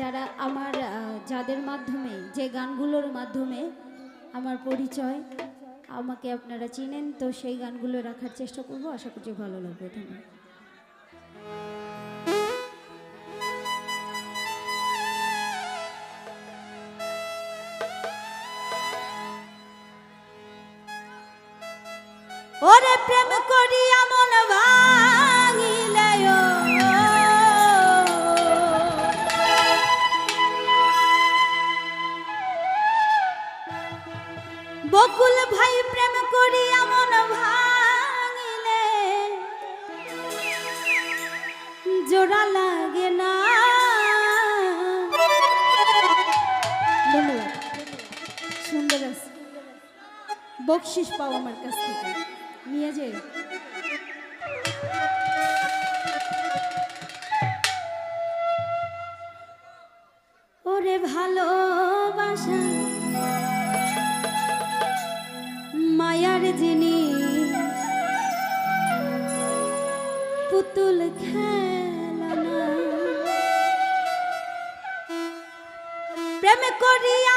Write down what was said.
যারা আমার যাদের মাধ্যমে, যে গানগুলোর মাধ্যমে আমার পরিচয়, আমাকে আপনারা চিনেন, তো সেই গানগুলো রাখার চেষ্টা করব। আশা করছি ভালো লাগবে। ধন্যবাদ। ওরে প্রেম করিয়া মন ভাঙিলে বকশিস পাও আমার কাছ থেকে। নিয়ে যে। ওরে ভালোবাসা, মায়ার জিনিস পুতুল খেলনা। প্রেম করিয়া